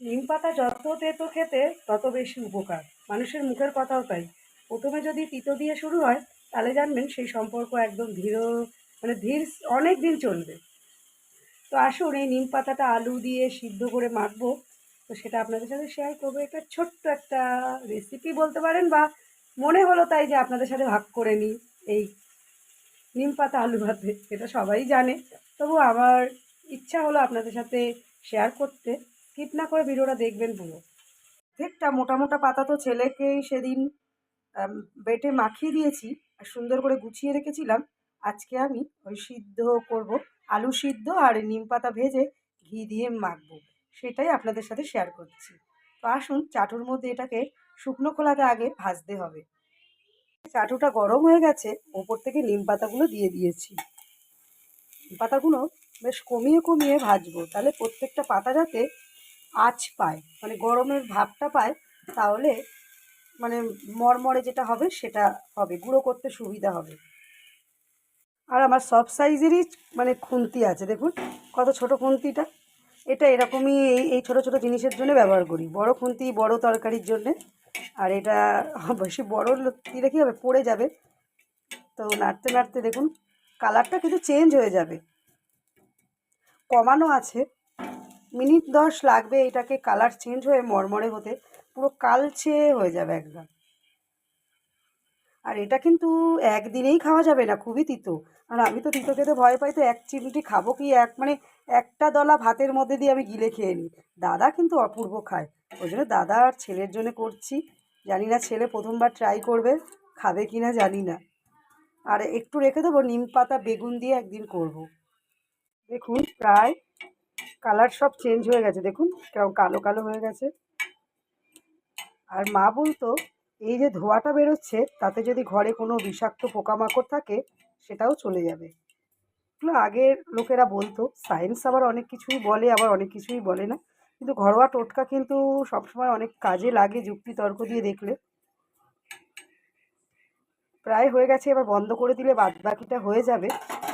নিম পাতা যত তেতো খেতে তত বেশি উপকার। মানুষের মুখের কথাও তাই। প্রথমে যদি তিতো দিয়ে শুরু হয়, তাহলে জানবেন সেই সম্পর্ক একদম ধীর মানে ধীর অনেক দিন চলবে। তো আসুন এই নিম পাতাটা আলু দিয়ে সিদ্ধ করে মাখবো। তো সেটা আপনাদের সাথে শেয়ার করব। একটা ছোট্ট একটা রেসিপি বলতে পারেন বা মনে হলো তাই যে আপনাদের সাথে ভাগ করে নিই এই নিম পাতা আলু ভাতে। এটা সবাই জানে। তবু আমার ইচ্ছা হলো আপনাদের সাথে শেয়ার করতে। স্কিপ না করে ভিডিওটা দেখবেন পুরো। প্রত্যেকটা মোটা মোটা পাতা তো ছেলেকেই সেদিন বেটে মাখিয়ে দিয়েছি, আর সুন্দর করে গুছিয়ে রেখেছিলাম। আজকে আমি ওই সিদ্ধ করব, আলু সিদ্ধ আর নিম পাতা ভেজে ঘি দিয়ে মাখব। সেটাই আপনাদের সাথে শেয়ার করছি। তো আসুন, চাটুর মধ্যে এটাকে শুকনো খোলাতে আগে ভাজতে হবে। চাটুটা গরম হয়ে গেছে, ওপর থেকে নিম পাতাগুলো দিয়ে দিয়েছি। পাতাগুলো বেশ কমিয়ে কমিয়ে ভাজবো, তাহলে প্রত্যেকটা পাতা যাতে আঁচ পায় মানে গরমের ভাবটা পায়, তাহলে মানে মরমরে যেটা হবে সেটা হবে, গুঁড়ো করতে সুবিধা হবে। আর আমার সব সাইজেরই মানে খুন্তি আছে, দেখুন কত ছোট খুন্তিটা। এটা এরকমই এই ছোটো ছোটো জিনিসের জন্য ব্যবহার করি, বড় খুন্তি, বড় তরকারির জন্যে। আর এটা বেশি বড় দিলে কী হবে, পড়ে যাবে। তো নাড়তে নাড়তে দেখুন, কালারটা কিন্তু চেঞ্জ হয়ে যাবে। কমানো আছে। মিনিট দশ লাগবে, এটাকে কালার চেঞ্জ হয়ে মরমরে হতে, পুরো কালচে হয়ে যাবে একদম। আর এটা কিন্তু একদিনেই খাওয়া যাবে না, খুবই তিতো। আর আমি তো তিতো খেতে ভয় পাই, তো এক চিমটি খাব কি এক মানে একটা দলা ভাতের মধ্যে দিয়ে আমি গিলে খেয়ে নিই। দাদা কিন্তু অপূর্ব খায়, ওই জন্য দাদা আর ছেলের জন্য করছি। জানি না ছেলে প্রথমবার ট্রাই করবে, খাবে কি না জানি না। আর একটু রেখে দেবো, নিম পাতা, বেগুন দিয়ে একদিন করব। দেখুন, প্রায় কালার সব চেঞ্জ হয়ে গেছে, দেখুন কেমন কালো কালো হয়ে গেছে। আর মা বলতো, এই যে ধোয়াটা বেরোচ্ছে, তাতে যদি ঘরে কোনো বিষাক্ত পোকামাকড় থাকে, সেটাও চলে যাবে। আগের লোকেরা বলতো সায়েন্স আবার অনেক কিছুই বলে, আবার অনেক কিছুই বলে না। কিন্তু ঘরোয়া টোটকা কিন্তু সবসময় অনেক কাজে লাগে যুক্তি তর্ক দিয়ে দেখলে। প্রায় হয়ে গেছে, এবার বন্ধ করে দিলে বাদ বাকিটা হয়ে যাবে।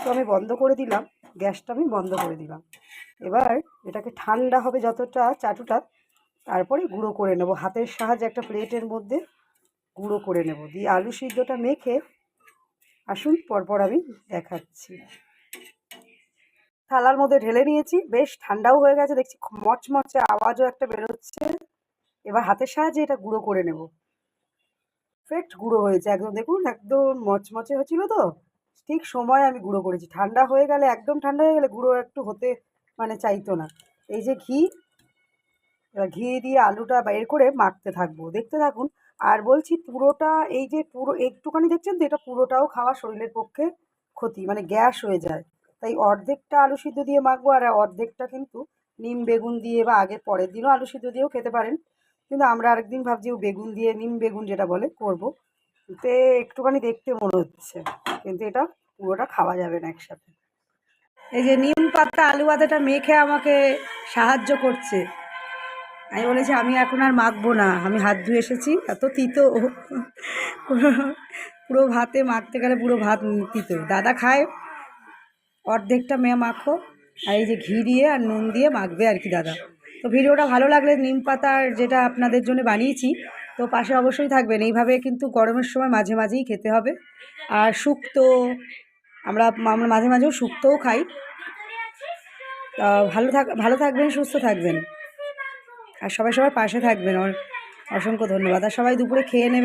তো আমি বন্ধ করে দিলাম। গ্যাসটা আমি বন্ধ করে দিলাম। এবার এটাকে ঠান্ডা হবে যতটা চাটুটা, তারপরে গুঁড়ো করে নেব। হাতের সাহায্যে একটা প্লেটের মধ্যে গুঁড়ো করে নেব। দিয়ে আলু সিদ্ধটা মেখে আসুন, পরপর আমি দেখাচ্ছি। থালার মধ্যে ঢেলে নিয়েছি। বেশ ঠান্ডাও হয়ে গেছে, দেখছি মচমচে আওয়াজও একটা বেরোচ্ছে। এবার হাতের সাহায্যে এটা গুঁড়ো করে নেব। পারফেক্ট গুঁড়ো হয়েছে, একদম দেখুন, একদম মচমচে হচ্ছিল তো। ঠিক সময় আমি গুঁড়ো করেছি। ঠান্ডা হয়ে গেলে, একদম ঠান্ডা হয়ে গেলে গুঁড়ো একটু হতে মানে চাইতো না। এই যে ঘি ঘি দিয়ে আলুটা বের করে মাখতে থাকব। দেখতে থাকুন, আর বলছি পুরোটা এই যে পুরো, একটুখানি দেখছেন তো, এটা পুরোটাও খাওয়া শরীরের পক্ষে ক্ষতি মানে গ্যাস হয়ে যায়। তাই অর্ধেকটা আলু সিদ্ধ দিয়ে মাখবো, আর অর্ধেকটা কিন্তু নিম বেগুন দিয়ে বা আগের পরের দিনও আলু সিদ্ধ দিয়েও খেতে পারেন। কিন্তু আমরা আরেকদিন ভাবছি বেগুন দিয়ে, নিম বেগুন যেটা বলে, করব। তে একটুখানি দেখতে মনে হচ্ছে, কিন্তু এটা পুরোটা খাওয়া যাবে না একসাথে। এই যে নিম পাতা, আলু পাতাটা মেখে আমাকে সাহায্য করছে। আমি বলেছি, আমি এখন আর মাখবো না, আমি হাত ধুয়ে এসেছি। এত তিতো, পুরো ভাতে মাখতে গেলে পুরো ভাত তিতো। দাদা খায়, অর্ধেকটা মেয়ে মাখো, আর এই যে ঘি দিয়ে আর নুন দিয়ে মাখবে আর কি দাদা। তো ভিডিওটা ভালো লাগলে নিম পাতার যেটা আপনাদের জন্য বানিয়েছি তো পাশে অবশ্যই থাকবেন। এইভাবে কিন্তু গরমের সময় মাঝে মাঝেই খেতে হবে। আর শুক্তো, আমরা আমরা মাঝে মাঝেও শুক্তোও খাই। ভালো থাক, ভালো থাকবেন, সুস্থ থাকবেন। আর সবাই সবার পাশে থাকবেন। অসংখ্য ধন্যবাদ। আর সবাই দুপুরে খেয়ে নেবেন